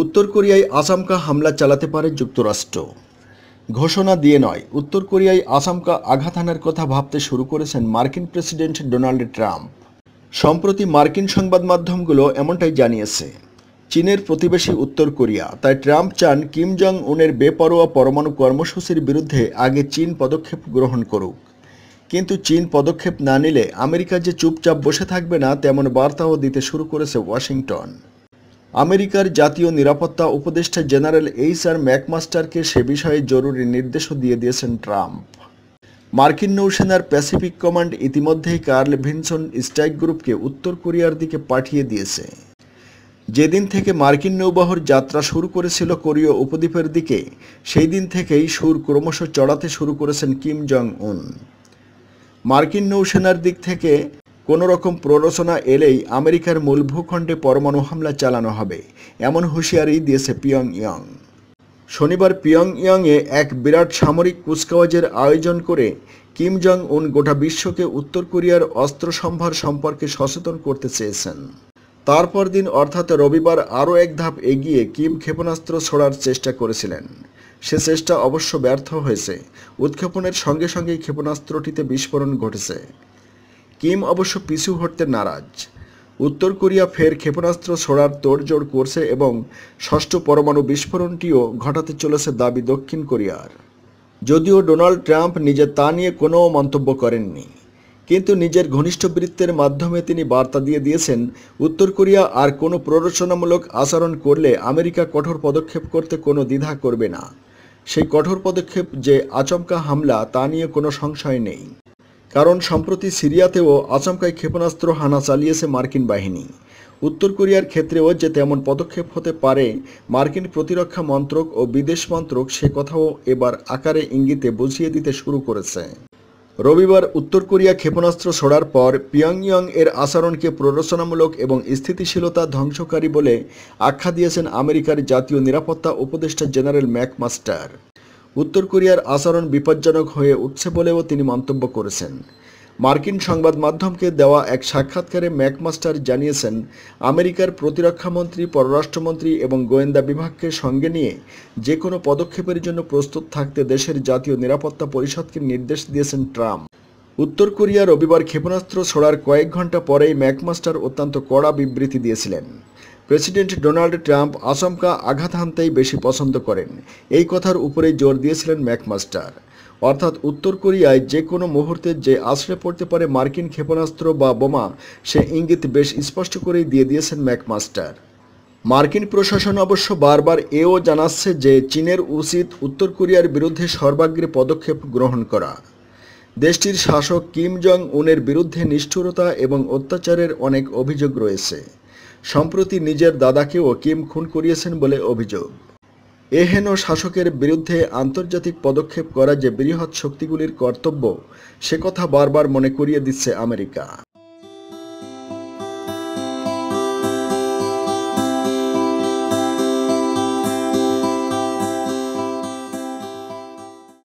উত্তর কোরিয়ায় আসামকা হামলা চালাতে পারে যুক্তরাষ্ট্র। ঘোষণা দিয়ে নয়, উত্তর কোরিয়ায় আসামকা আঘাত হানার কথা ভাবতে শুরু করেছেন মার্কিন প্রেসিডেন্ট ডোনাল্ড ট্রাম্প। সম্প্রতি মার্কিন সংবাদ মাধ্যমগুলো এমনটাই জানিয়েছে, চীনের প্রতিবেশী উত্তর কোরিয়া, তাই ট্রাম্প চান কিম জং উনের বেপরোয়া পরমাণু কর্মসূচির বিরুদ্ধে আগে চীন পদক্ষেপ গ্রহণ করুক। কিন্তু চীন পদক্ষেপ না নিলে আমেরিকা যে চুপচাপ বসে থাকবে না, তেমন বার্তাও দিতে শুরু করেছে ওয়াশিংটন। আমেরিকার জাতীয় নিরাপত্তা উপদেষ্টা জেনারেল এইচ আর ম্যাকমাস্টারকে সে বিষয়ে জরুরি নির্দেশও দিয়ে দিয়েছেন ট্রাম্প। মার্কিন নৌসেনার প্যাসিফিক কমান্ড ইতিমধ্যেই কার্ল ভিনসন স্ট্রাইক গ্রুপকে উত্তর কোরিয়ার দিকে পাঠিয়ে দিয়েছে। যেদিন থেকে মার্কিন নৌবাহর যাত্রা শুরু করেছিল কোরীয় উপদ্বীপের দিকে সেই দিন থেকেই সুর ক্রমশ চড়াতে শুরু করেছেন কিম জং উন মার্কিন নৌসেনার দিক থেকে কোনো রকম প্ররোচনা এলেই আমেরিকার মূল ভূখণ্ডে পরমাণু হামলা চালানো হবে, এমন হুঁশিয়ারি দিয়েছে পিয়ং ইয়ং শনিবার পিয়ং ইয়ংয়ে এক বিরাট সামরিক কুচকাওয়াজের আয়োজন করে কিম জং উন গোটা বিশ্বকে উত্তর কোরিয়ার অস্ত্র সম্ভার সম্পর্কে সচেতন করতে চেয়েছেন। তারপর দিন অর্থাৎ রবিবার আরও এক ধাপ এগিয়ে কিম ক্ষেপণাস্ত্র ছোড়ার চেষ্টা করেছিলেন। সে চেষ্টা অবশ্য ব্যর্থ হয়েছে। উৎক্ষেপণের সঙ্গে সঙ্গেই ক্ষেপণাস্ত্রটিতে বিস্ফোরণ ঘটেছে। কিম অবশ্য পিছু হটতে নারাজ। উত্তর কোরিয়া ফের ক্ষেপণাস্ত্র ছোড়ার তোড়জোড় করছে এবং ষষ্ঠ পরমাণু বিস্ফোরণটিও ঘটাতে চলেছে দাবি দক্ষিণ কোরিয়ার। যদিও ডোনাল্ড ট্রাম্প নিজে তা নিয়ে কোনো মন্তব্য করেননি, কিন্তু নিজের ঘনিষ্ঠ বৃত্তের মাধ্যমে তিনি বার্তা দিয়ে দিয়েছেন, উত্তর কোরিয়া আর কোনো প্ররোচনামূলক আচরণ করলে আমেরিকা কঠোর পদক্ষেপ করতে কোনো দ্বিধা করবে না। সেই কঠোর পদক্ষেপ যে আচমকা হামলা তা নিয়ে কোনো সংশয় নেই। কারণ সম্প্রতি সিরিয়াতেও আচমকাই ক্ষেপণাস্ত্র হানা চালিয়েছে মার্কিন বাহিনী। উত্তর কোরিয়ার ক্ষেত্রেও যে তেমন পদক্ষেপ হতে পারে, মার্কিন প্রতিরক্ষা মন্ত্রক ও বিদেশ মন্ত্রক সে কথাও এবার আকারে ইঙ্গিতে বুঝিয়ে দিতে শুরু করেছে। রবিবার উত্তর কোরিয়া ক্ষেপণাস্ত্র ছড়ার পর পিয়ংইয়ং এর আচরণকে প্ররোচনামূলক এবং স্থিতিশীলতা ধ্বংসকারী বলে আখ্যা দিয়েছেন আমেরিকার জাতীয় নিরাপত্তা উপদেষ্টা জেনারেল ম্যাকমাস্টার। উত্তর কোরিয়ার আচরণ বিপজ্জনক হয়ে উঠছে বলেও তিনি মন্তব্য করেছেন। মার্কিন সংবাদ মাধ্যমকে দেওয়া এক সাক্ষাৎকারে ম্যাকমাস্টার জানিয়েছেন, আমেরিকার প্রতিরক্ষামন্ত্রী পররাষ্ট্রমন্ত্রী এবং গোয়েন্দা বিভাগকে সঙ্গে নিয়ে যে কোনো পদক্ষেপের জন্য প্রস্তুত থাকতে দেশের জাতীয় নিরাপত্তা পরিষদকে নির্দেশ দিয়েছেন ট্রাম্প। উত্তর কোরিয়া রবিবার ক্ষেপণাস্ত্র ছোড়ার কয়েক ঘণ্টা পরেই ম্যাকমাস্টার অত্যন্ত কড়া বিবৃতি দিয়েছিলেন। প্রেসিডেন্ট ডোনাল্ড ট্রাম্প আচমকা আঘাত হানতেই বেশি পছন্দ করেন। এই কথার উপরেই জোর দিয়েছিলেন ম্যাকমাস্টার। অর্থাৎ উত্তর কোরিয়ায় যে কোনো মুহূর্তে যে আশ্রয় পড়তে পারে মার্কিন ক্ষেপণাস্ত্র বা বোমা, সে ইঙ্গিত বেশ স্পষ্ট করেই দিয়ে দিয়েছেন ম্যাকমাস্টার। মার্কিন প্রশাসন অবশ্য বারবার এও জানাচ্ছে যে চীনের উচিত উত্তর কোরিয়ার বিরুদ্ধে সর্বাগ্রে পদক্ষেপ গ্রহণ করা। দেশটির শাসক কিম জং উনের বিরুদ্ধে নিষ্ঠুরতা এবং অত্যাচারের অনেক অভিযোগ রয়েছে। সম্প্রতি নিজের দাদাকেও কিম খুন করিয়েছেন বলে অভিযোগ। এহেন শাসকের বিরুদ্ধে আন্তর্জাতিক পদক্ষেপ করা যে বৃহৎ শক্তিগুলির কর্তব্য, সে কথা বারবার মনে করিয়ে দিচ্ছে আমেরিকা।